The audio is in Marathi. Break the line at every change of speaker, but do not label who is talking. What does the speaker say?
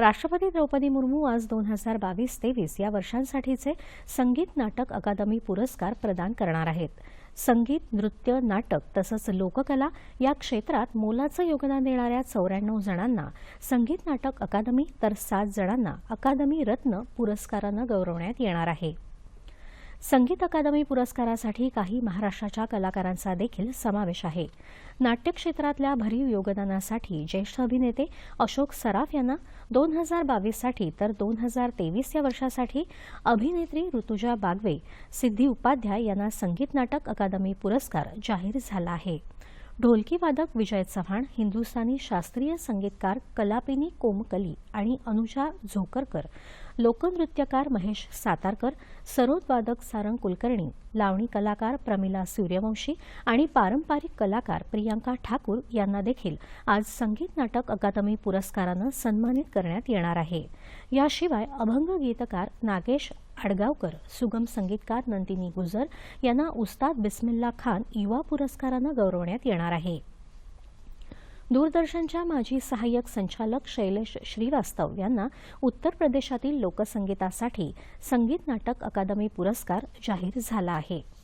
राष्ट्रपती द्रौपदी मुर्मू आज दोन हजार बावीस तेवीस या वर्षांसाठीचे संगीत नाटक अकादमी पुरस्कार प्रदान करणार आहेत. संगीत नृत्य नाटक तसंच लोककला या क्षेत्रात मोलाचं योगदान देणाऱ्या चौऱ्याण्णव जणांना संगीत नाटक अकादमी तर सात जणांना अकादमी रत्न पुरस्कारानं गौरवण्यात येणार आहे. संगीत अकादमी पुरस्कारासाठी काही महाराष्ट्राच्या कलाकारांचा देखील समावेश आहे. नाट्य क्षेत्रातल्या भरीव योगदानासाठी ज्येष्ठ अभिनेते अशोक सराफ यांना दोन हजार बावीससाठी तर दोन हजार तेवीस या वर्षासाठी अभिनेत्री ऋतुजा बागवे सिद्धी उपाध्याय यांना संगीत नाटक अकादमी पुरस्कार जाहीर झाला आहे. ढोलकी वादक विजय चव्हाण हिंदुस्थानी शास्त्रीय संगीतकार कलापिनी कोमकली आणि अनुजा झोकरकर लोकनृत्यकार महेश सातारकर सरोदवादक सारंग कुलकर्णी लावणी कलाकार प्रमिला सूर्यवंशी आणि पारंपरिक कलाकार प्रियांका ठाकूर यांना देखील आज संगीत नाटक अकादमी पुरस्कारानं सन्मानित करण्यात येणार आहे. याशिवाय अभंग गीतकार नागेश आडगावकर सुगम संगीतकार नंदिनी गुजर यांना उस्ताद बिस्मिल्ला खान युवा पुरस्कारानं गौरवण्यात येणार आहे. दूरदर्शनच्या माजी सहाय्यक संचालक शैलेश श्रीवास्तव यांना उत्तर प्रदेशातील लोकसंगीतासाठी संगीत नाटक अकादमी पुरस्कार जाहीर झाला आहे.